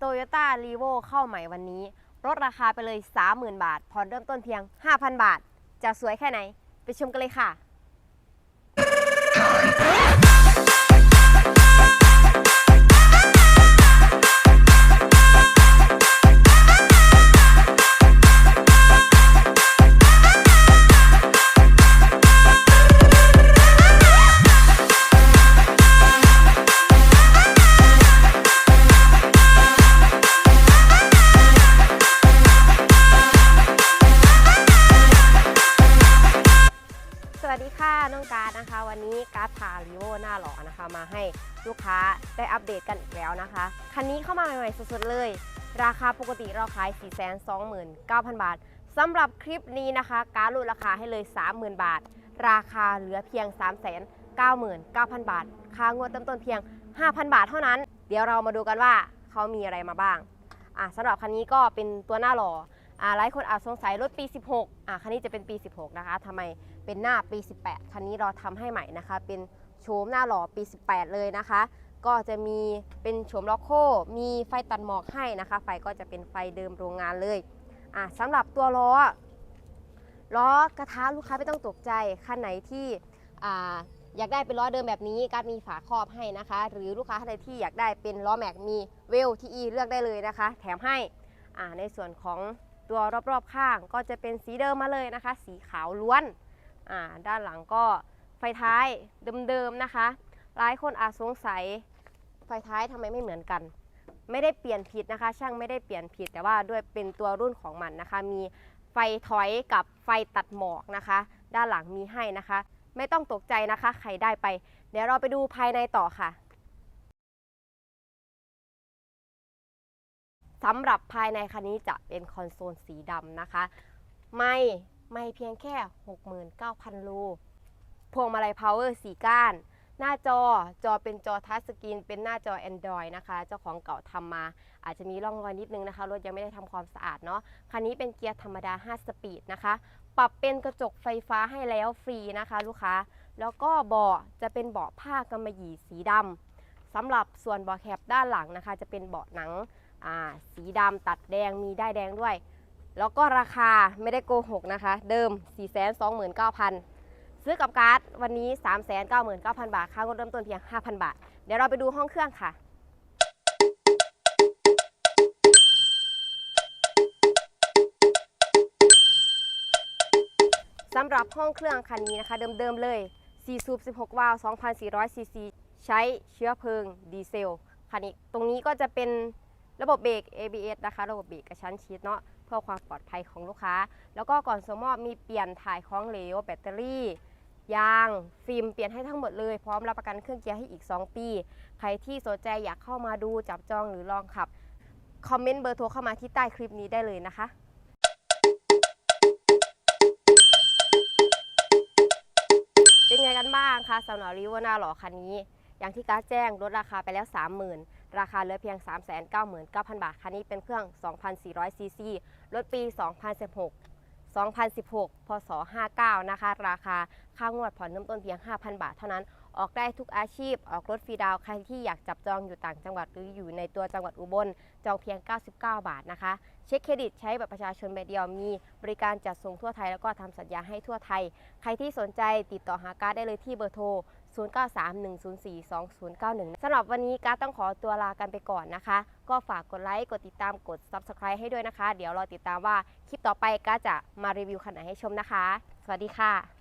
Toyota r e v o เข้าใหม่วันนี้ ลดราคาไปเลย 30,000 บาท ผ่อนเริ่มต้นเพียง 5,000 บาท จะสวยแค่ไหน ไปชมกันเลยค่ะ การนะคะ วันนี้การ์ดพาริโอหน้าหล่อนะคะ มาให้ลูกค้าได้อัปเดตกันอีกแล้วนะคะ คันนี้เข้ามาใหม่ๆสดๆเลย ราคาปกติเราขาย 429,000 บาทสำหรับคลิปนี้นะคะ การดลดราคาให้เลย 30,000 บาท ราคาเหลือเพียง 399,000 บาท ค่างวดเริ่มต้นเพียง 5,000 บาทเท่านั้น เดี๋ยวเรามาดูกันว่าเขามีอะไรมาบ้างอะสำหรับคันนี้ก็เป็นตัวหน้าหล่ออ่าหลายคนอาจสงสัยรถปี 16อะคันนี้จะเป็นปี 16 นะคะทำไม เป็นหน้าปี 18 คันนี้เราทำให้ใหม่นะคะ เป็นโฉมหน้าหล่อปี 18 เลยนะคะ ก็จะมีเป็นโฉมล็อกโค มีไฟตัดหมอกให้นะคะ ไฟก็จะเป็นไฟเดิมโรงงานเลยอะสำหรับตัวล้อล้อกระทะลูกค้าไม่ต้องตกใจคันไหนที่อ่าอยากได้เป็นล้อเดิมแบบนี้การมีฝาครอบให้นะคะ หรือลูกค้าท่านใดที่อยากได้เป็นล้อแม็กมีเวลทีอีเลือกได้เลยนะคะ แถมให้อ่าในส่วนของตัวรอบๆข้างก็จะเป็นสีเดิมมาเลยนะคะ สีขาวล้วน ด้านหลังก็ไฟท้ายเดิมๆนะคะ หลายคนอาจสงสัยไฟท้ายทำไมไม่เหมือนกัน ไม่ได้เปลี่ยนผิดนะคะ ช่างไม่ได้เปลี่ยนผิดแต่ว่าด้วยเป็นตัวรุ่นของมันนะคะ มีไฟถอยกับไฟตัดหมอกนะคะ ด้านหลังมีให้นะคะ ไม่ต้องตกใจนะคะ ใครได้ไป เดี๋ยวเราไปดูภายในต่อค่ะสำหรับภายในคันนี้จะเป็นคอนโซลสีดำนะคะ ไม่ ไม่เพียงแค่ 69,000 โล พวงมาลัย power 4ก้าน หน้าจอจอเป็นจอทัชสกรีน เป็นหน้าจอ Android นะคะ เจ้าของเก่าทำมา อาจจะมีร่องรอยนิดนึงนะคะ รถยังไม่ได้ทำความสะอาดเนาะ คันนี้เป็นเกียร์ธรรมดา 5 สปีดนะคะ ปรับเป็นกระจกไฟฟ้าให้แล้วฟรีนะคะ ลูกค้า แล้วก็เบาะจะเป็นเบาะผ้ากำมะหยี่สีดำสำหรับส่วนเบาะแคปด้านหลังนะคะ จะเป็นเบาะหนังสีดำตัดแดงมีได้ายแดงด้วย แล้วก็ราคาไม่ได้โกหกนะคะ เดิม 429,000 ซื้อกับการ์ดวันนี้ 399,000 บาท ค่างดเริ่มต้นเพียง 5,000 บาท เดี๋ยวเราไปดูห้องเครื่องค่ะสำหรับห้องเครื่องคันนี้นะคะ เดิมๆเลย 4 สูบ 16 วาล์ว 2,400 ซีซี ใช้เชื้อเพลิงดีเซล คันนี้ ตรงนี้ก็จะเป็นระบบเบรก ABS นะคะ ระบบเบรกกระชั้นชิดเนาะ เพื่อความปลอดภัยของลูกค้า แล้วก็ก่อนส่งมอบมีเปลี่ยนถ่ายของเหลว แบตเตอรี่ ยาง ฟิล์มเปลี่ยนให้ทั้งหมดเลยพร้อมรับประกันเครื่องเกียร์ให้อีก 2 ปี ใครที่สนใจอยากเข้ามาดูจับจองหรือลองขับคอมเมนต์เบอร์โทรเข้ามาที่ใต้คลิปนี้ได้เลยนะคะเป็นไงกันบ้างคะสำหรับริวนาหล่อคันนี้ อย่างที่การแจ้งลดราคาไปแล้ว 30,000 ราคาเหลือเพียง 399,000 บาท คันนี้เป็นเครื่อง 2,400 ซีซี รถปี 2016 2016 พศ 59 นะคะ ราคาค่างวดผ่อนเริ่มต้นเพียง 5,000 บาทเท่านั้น ออกได้ทุกอาชีพ ออกรถฟรีดาว ใครที่อยากจับจองอยู่ต่างจังหวัดหรืออยู่ในตัวจังหวัดอุบล จองเพียง 99 บาทนะคะ เช็คเครดิตใช้บัตรประชาชนใบเดียว มีบริการจัดส่งทั่วไทยแล้วก็ทำสัญญาให้ทั่วไทย ใครที่สนใจติดต่อหาการได้เลยที่เบอร์โทร 0931042091สำหรับวันนี้การต้องขอตัวลากันไปก่อนนะคะ ก็ฝากกดไลค์กดติดตามกด Subscribe ให้ด้วยนะคะ เดี๋ยวรอติดตามว่าคลิปต่อไปการดจะมารีวิวคันไหนให้ชมนะคะ สวัสดีค่ะ